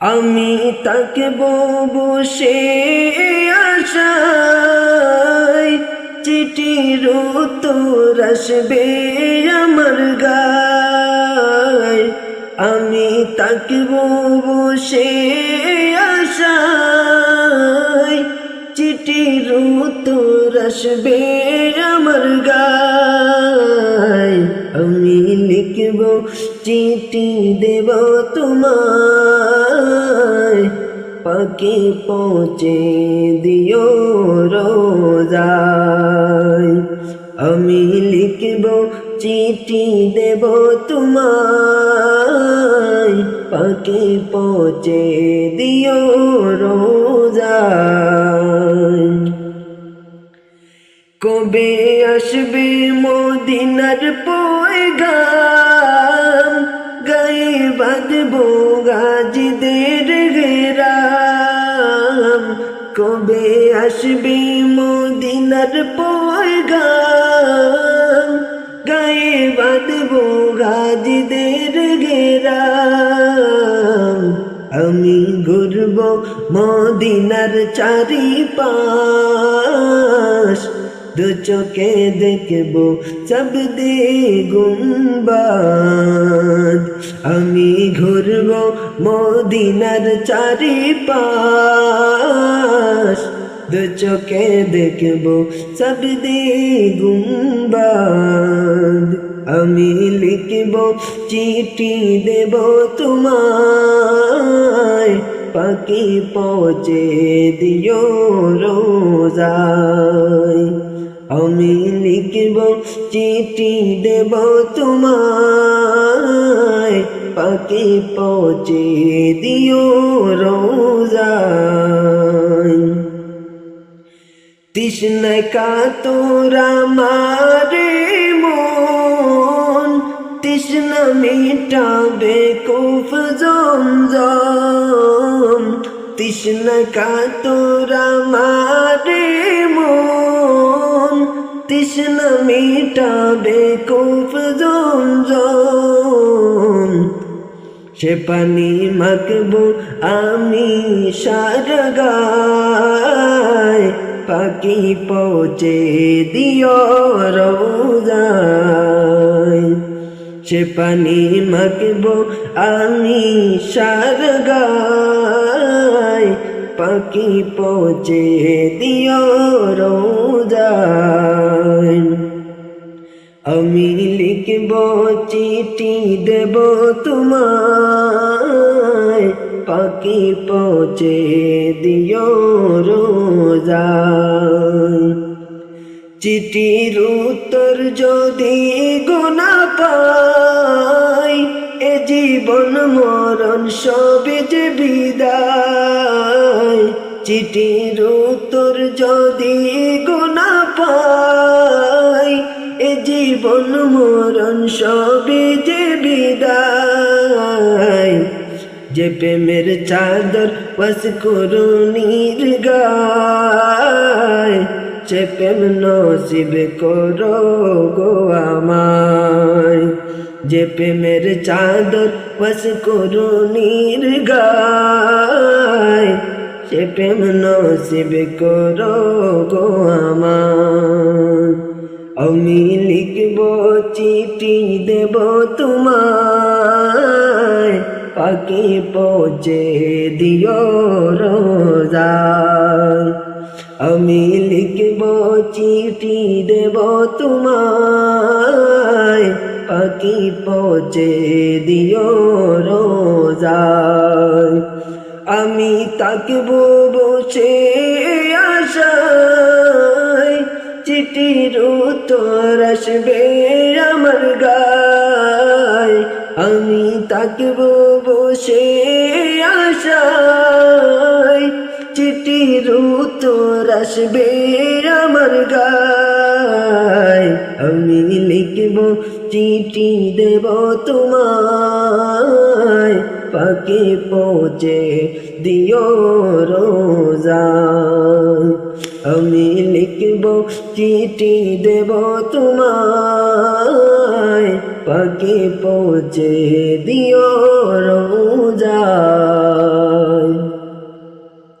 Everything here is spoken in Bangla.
আমি তাকে বসে আশায়, চিঠির উত্তর আসবে আমার গায়। আমি তাকে বসে আশায়, চিঠির উত্তর আসবে আমার গায়। আমি লিখব, চিঠি দেব তোমায়। পাখি পৌঁছে দিও রোজায়। আমি লিখব, চিঠি দেব তোমায়। পাখি পৌঁছে দিও রোজায়। কবে আসবে মোদিনার পয়গাম গায়ে বাঁধব গাজিদের গেরাম। কবে আসবে মদিনার পয়গাম? গায়ে বাঁধব গাজিদের গেরাম। আমি ঘুরব মদিনার চারি পাশ দু চোখে দেখব সব গুনবাদ। আমি ঘুরব মদিনার চারি পাশ দু চোখে দেখব সব গুনবাদ। আমি লিখব চিঠি দেব তোমায়। পাখি পৌঁছে দিও রোজায়। আমি লিখব চিঠি দেব তোমায়। পাখি পৌঁছে দিও রোজায়। তৃষ্ণায় কাতরা মারে মন, তৃষ্ণা মিটাবে তৃষ্ণা কাতরা মারে মন, তৃষ্ণা মিটাবে কুফ জমজম সে পানি মাখবো আমি সারগায় পাখি পৌঁছে দিও রোজায় সে পানি মাখবো আমি সারগায় পাখি পৌঁছে দিও রোজায়। আমি লিখব চিঠি দেব তোমায়। পাখি পৌঁছে দিও রোজায় চিঠির উত্তর যদি গোনা পাই, এ জীবন মরণ সবে যে বিদায়। চিঠির উত্তর যদি গোনা পাই, এ জীবন মরণ সবে যে বিদায়। যে প্রেমের চাদর বস করুণীর গায় সে প্রেম নসিব করো গো আমায়। যে প্রেমের চাদর বস করুণীর গায় সে প্রেম নসিব করো গো আমায়। আমি লিখব চিঠি দেব তোমায়। পাখি পৌঁছে দিও রোজায়। আমি দেব তোমায়। পাখি পৌঁছে দিও রোজায়। আমি তাকব বসে আশায়। চিঠির উত্তর আসবে আমার গায়। আমি তাকব বসে আশায়। চিঠি বৃষ্টির উত্তর আসবে আমার গায়। আমি লিখব, চিঠি দেব তোমায়। পাকে পৌঁছে দিও রোজা। আমি লিখব, চিঠি দেব তোমায়। পাকে পৌঁছে দিও রোজা।